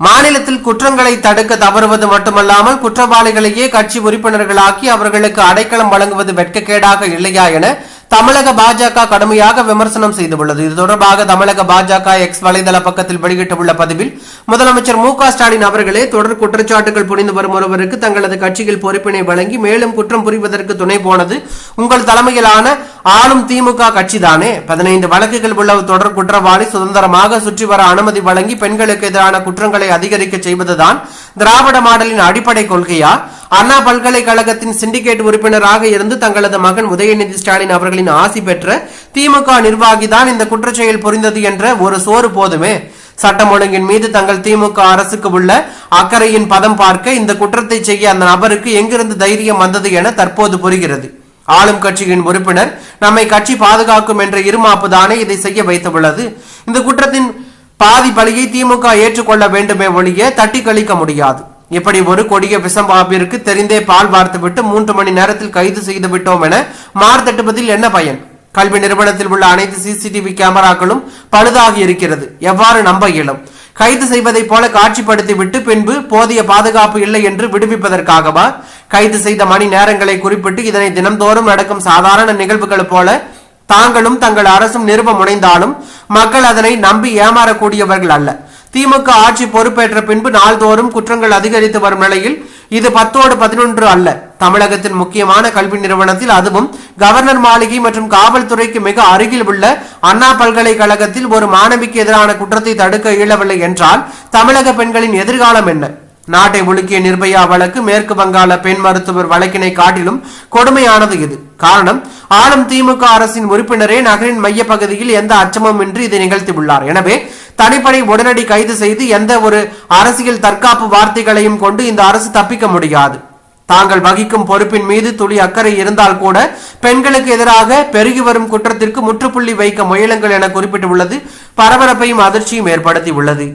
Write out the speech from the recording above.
மாநிலத்தில் குற்றங்களை தடுக்க தவறுவது மட்டுமல்லாமல் குற்றவாளிகளையே கட்சி உறுப்பினர்களாக்கி அவர்களுக்கு அடைக்கலம் வழங்குவது வெட்கக்கேடாக இல்லையா என தமிழக பாஜக கடுமையாக விமர்சனம் செய்துள்ளது. இது தொடர்பாக தமிழக பாஜக எக்ஸ் வலைதள பக்கத்தில் வெளியிட்டுள்ள பதிவில் முதலமைச்சர் மு க ஸ்டாலின் அவர்களே தொடர் குற்றச்சாட்டுகள் புரிந்து வரும் ஒருவருக்கு தங்களது கட்சியில் பொறுப்பினை வழங்கி மேலும் குற்றம் புரிவதற்கு துணை போனது உங்கள் தலைமையிலான ஆளும் திமுக கட்சிதானே. பதினைந்து வழக்குகள் உள்ள தொடர் குற்றவாளி சுதந்திரமாக சுற்றி வர அனுமதி வழங்கி பெண்களுக்கு எதிரான குற்றங்களை அதிகரிக்க செய்வதுதான் திராவிட மாடலின் அடிப்படை கொள்கையா? அண்ணா பல்கலைக்கழகத்தின் சிண்டிகேட் உறுப்பினராக இருந்து தங்களது மகன் உதயநிதி ஸ்டாலின் அவர்களின் ஆசி பெற்ற திமுக நிர்வாகிதான் இந்த குற்றச்செயல் புரிந்தது என்ற ஒரு சோறு போதுமே. சட்டம் ஒழுங்கின் மீது தங்கள் திமுக அரசுக்கு உள்ள அக்கறையின் பதம் பார்க்க இந்த குற்றத்தை செய்ய அந்த நபருக்கு எங்கிருந்து தைரியம் வந்தது என தற்போது புரிகிறது. ஆளும் கட்சியின் உறுப்பினர் நம்மை கட்சி பாதுகாக்கும் என்ற இருமாப்பு தானே இதை செய்ய வைத்துள்ளது. இந்த குற்றத்தின் பாதி பலியை திமுக ஏற்றுக்கொள்ள வேண்டுமே ஒழிய தட்டி கழிக்க முடியாது. இப்படி ஒரு கொடிய விசம்பாபிற்கு தெரிந்தே பால் வார்த்துவிட்டு மூன்று மணி நேரத்தில் கைது செய்து விட்டோம் என மார்த்தட்டுவதில் என்ன பயன்? கல்வி நிறுவனத்தில் உள்ள அனைத்து சிசிடிவி கேமராக்களும் பழுதாகி இருக்கிறது. எவ்வாறு நம்ப இயலும்? கைது செய்வதைப் போல காட்சிப்படுத்தி விட்டு பின்பு போதிய பாதுகாப்பு இல்லை என்று விடுவிப்பதற்காகவா? கைது செய்த மணி நேரங்களை குறிப்பிட்டு இதனை தினம்தோறும் நடக்கும் சாதாரண நிகழ்வுகள் போல தாங்களும் தங்கள் அரசும் நிறுவ முனைந்தாலும் மக்கள் அதனை நம்பி ஏமாறக்கூடியவர்கள் அல்ல. திமுக ஆட்சி பொறுப்பேற்ற பின்பு நாள்தோறும் குற்றங்கள் அதிகரித்து வரும் நிலையில் இது பத்தோடு பதினொன்று அல்ல. தமிழகத்தின் முக்கியமான கல்வி நிறுவனத்தில் அதுவும் கவர்னர் மாளிகை மற்றும் காவல்துறைக்கு மிக அருகில் உள்ள அண்ணா பல்கலைக்கழகத்தில் ஒரு மாணவிக்கு எதிரான குற்றத்தை தடுக்க இயலவில்லை என்றால் தமிழக பெண்களின் எதிர்காலம் என்ன? நாட்டை உலுக்கிய நிர்பயா வழக்கு மேற்கு வங்காள பெண் மருத்துவர் வழக்கினை காட்டிலும் கொடுமையானது இது. காரணம் ஆளும் திமுக அரசின் உறுப்பினரே நகரின் மையப்பகுதியில் எந்த அச்சமும் இன்றி இதை நிகழ்த்தியுள்ளார் எனவே தனிப்படை உடனடி கைது செய்து எந்த ஒரு அரசியல் தற்காப்பு வார்த்தைகளையும் கொண்டு இந்த அரசு தப்பிக்க முடியாது. தாங்கள் வகிக்கும் பொறுப்பின் மீது துளி அக்கறை இருந்தால் கூட பெண்களுக்கு எதிராக பெருகி வரும் குற்றத்திற்கு முற்றுப்புள்ளி வைக்க முயலுங்கள் என குறிப்பிட்டுள்ளது. பரபரப்பையும் அதிர்ச்சியும் ஏற்படுத்தி உள்ளது